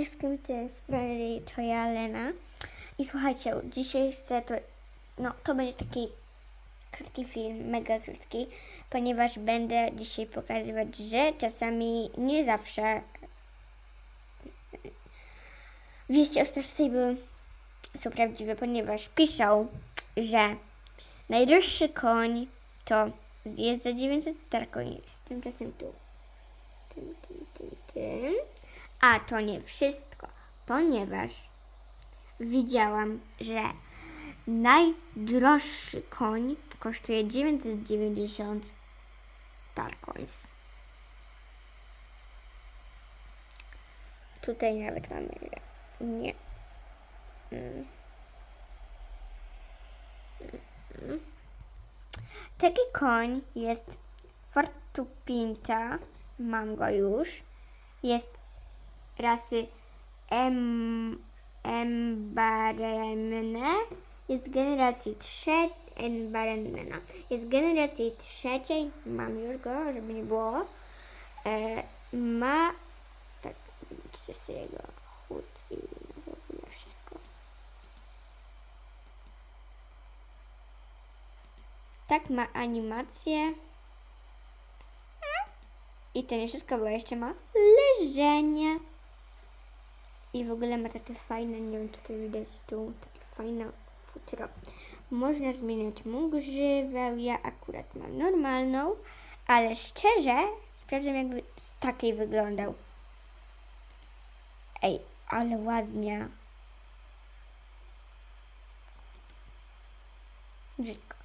wszystkim tej strony to ja Lena. I słuchajcie, dzisiaj chcę to, no to będzie taki krótki film, mega krótki, ponieważ będę dzisiaj pokazywać, że czasami nie zawsze wieści o Star Stable są prawdziwe, ponieważ piszą, że najdroższy koń to jest za 900 Star Coins, tymczasem tu tym, tym, tym, tym. A to nie wszystko, ponieważ widziałam, że najdroższy koń kosztuje 990 Star Coins. Tutaj nawet mamy, nie. Mm. Mm. Taki koń jest Fortupinta, mam go już. Jest rasy em, Embarenne. Jest generacji trzeciej. Embarenne. Jest generacji trzeciej. Mam już go, żeby nie było. E, ma. Tak, zobaczcie sobie jego chód i wszystko. Tak ma animację. I to nie wszystko, bo jeszcze ma leżenie. I w ogóle ma takie fajne, nie wiem czy to widać tu, takie fajne futro. Można zmieniać mu grzyweł, ja akurat mam normalną, ale szczerze sprawdzam jakby z takiej wyglądał. Ej, ale ładnie. Brzydko.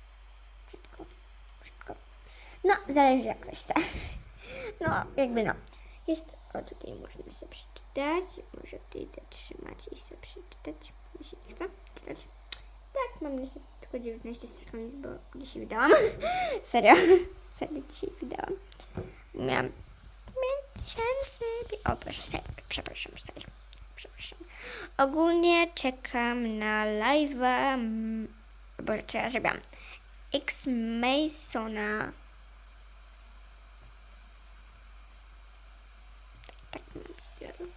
Brzydko. Brzydko. No, zależy jak ktoś chce. No, jakby no. Jest, o tutaj można sobie przeczytać. Może tutaj zatrzymać i sobie przeczytać. Się nie chce czytać. Tak, mam niestety tylko 19 stron, bo dzisiaj wydałam. Serio. Serio dzisiaj wydałam. Miałam miesięcy. O, proszę, serio. Przepraszam, serio. Przepraszam. Ogólnie czekam na live'a. mm, Boże, co ja zrobiłam? X Masona tak mam stylu.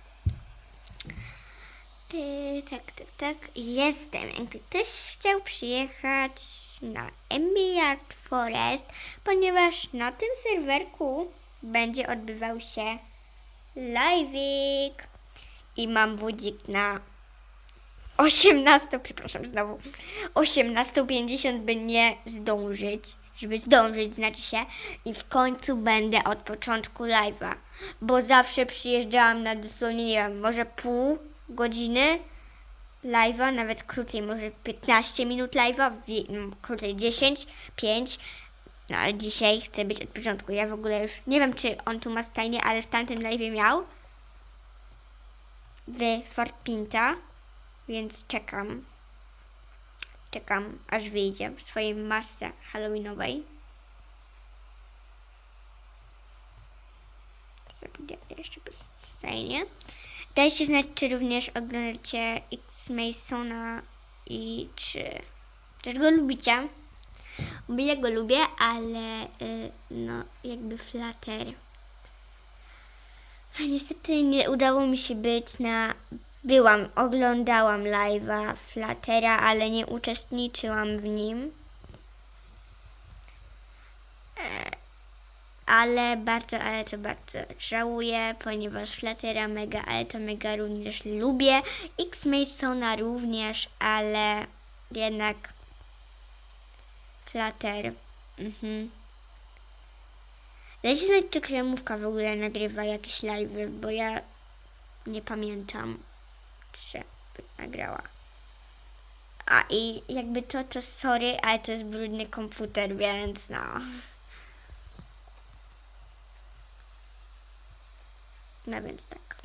Tak, tak, tak. Jestem. Jakby ktoś chciał przyjechać na Emiard Forest, ponieważ na tym serwerku będzie odbywał się live'ik. I mam budzik na 18, przepraszam znowu, 18.50 by nie zdążyć, żeby zdążyć znaczy się i w końcu będę od początku live'a, bo zawsze przyjeżdżałam na dosłownie, nie wiem, może pół godziny live'a, nawet krócej, może 15 minut live'a, no, krócej 10, 5, no ale dzisiaj chcę być od początku, ja w ogóle już, nie wiem czy on tu ma stajnie, ale w tamtym live'ie miał w Fort Pinta, więc czekam. Czekam, aż wyjdzie w swojej masce halloweenowej. Sobie jeszcze postajnie. Dajcie znać, czy również oglądacie X Masona i czy też go lubicie. Bo ja go lubię, ale y, no jakby flatter. Niestety nie udało mi się być na. Byłam, oglądałam live'a Flatera, ale nie uczestniczyłam w nim. E, Ale bardzo, ale to bardzo żałuję, ponieważ Flatera mega, ale to mega również lubię. X-Masona również, ale jednak Flatter. Mhm. Dajcie znać, czy kremówka w ogóle nagrywa jakieś live'y, bo ja nie pamiętam, czy nagrała. A i jakby to, to sorry, ale to jest brudny komputer, więc no. No więc tak.